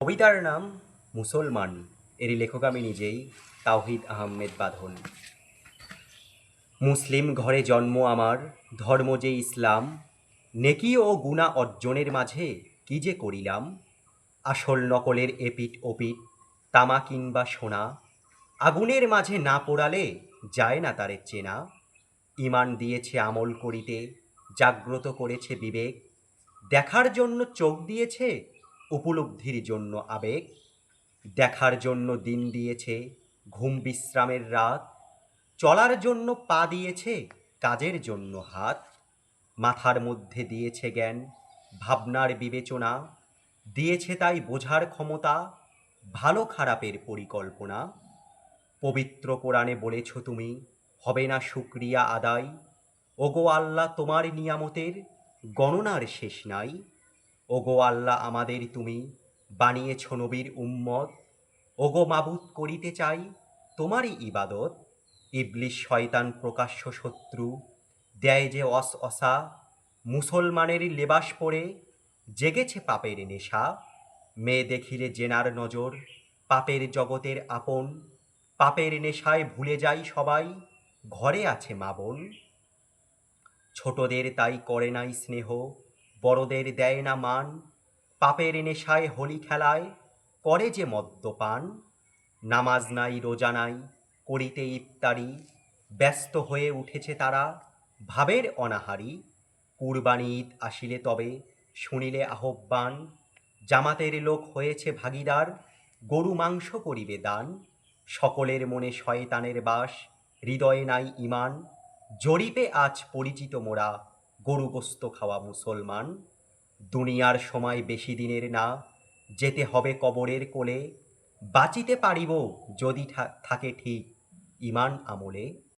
কবিতার নাম মুসলমান। এর লেখক আমি নিজেই তাওহিদ আহমেদ বাঁধন। মুসলিম ঘরে জন্ম আমার, ধর্ম যে ইসলাম। নেকি ও গুণা অর্জনের মাঝে কি যে করিলাম? আসল নকলের এপিট ওপিট তামা কিংবা সোনা। আগুনের মাঝে না পোড়ালে যায় না তারে চেনা। ইমান দিয়েছে আমল করিতে, জাগ্রত করেছে বিবেক। দেখার জন্য চোখ দিয়েছে উপলব্ধির জন্য আবেগ, দেখার জন্য দিন দিয়েছে, ঘুম বিশ্রামের রাত, চলার জন্য পা দিয়েছে, কাজের জন্য হাত, মাথার মধ্যে দিয়েছে জ্ঞান, ভাবনার বিবেচনা, দিয়েছে তাই বোঝার ক্ষমতা, ভালো খারাপের পরিকল্পনা। পবিত্র কোরআনে বলেছ তুমি, হবে না শুক্রিয়া আদায়, ওগো আল্লাহ তোমার নিয়ামতের গণনার শেষ নাই। ওগো আল্লাহ আমাদের তুমি বানিয়েছ নবীর উম্মত। ওগো মাবুত করিতে চাই তোমারই ইবাদত। ইবলিশ শয়তান প্রকাশ্য শত্রু, দেয় যে অস অসা মুসলমানের লেবাস পরে জেগেছে পাপের নেশা। মেয়ে দেখিলে জেনার নজর, পাপের জগতের আপন। পাপের নেশায় ভুলে যাই সবাই, ঘরে আছে মা বোন ছোটদের তাই করে নাই স্নেহ বড়দের দেয় না মান, পাপের নেশায় হোলি খেলায় করে যে মদ্যপান নামাজ নাই, রোজা নাই, করিতে ইফতারি, ব্যস্ত হয়ে উঠেছে তারা ভাবের অনাহারি। কুরবানি ঈদ আসিলে তবে শুনিলে আহ্বান, জামাতের লোক হয়েছে ভাগিদার, গরু মাংস করিবে দান। সকলের মনে শয়তানের বাস, হৃদয়ে নাই ইমান জরিপে আজ পরিচিত মোরা। গরু গোস্ত খাওয়া মুসলমান, দুনিয়ার সময় বেশি দিনের না, যেতে হবে কবরের কোলে, বাঁচিতে পারিব যদি থাকে ঠিক ইমান আমলে।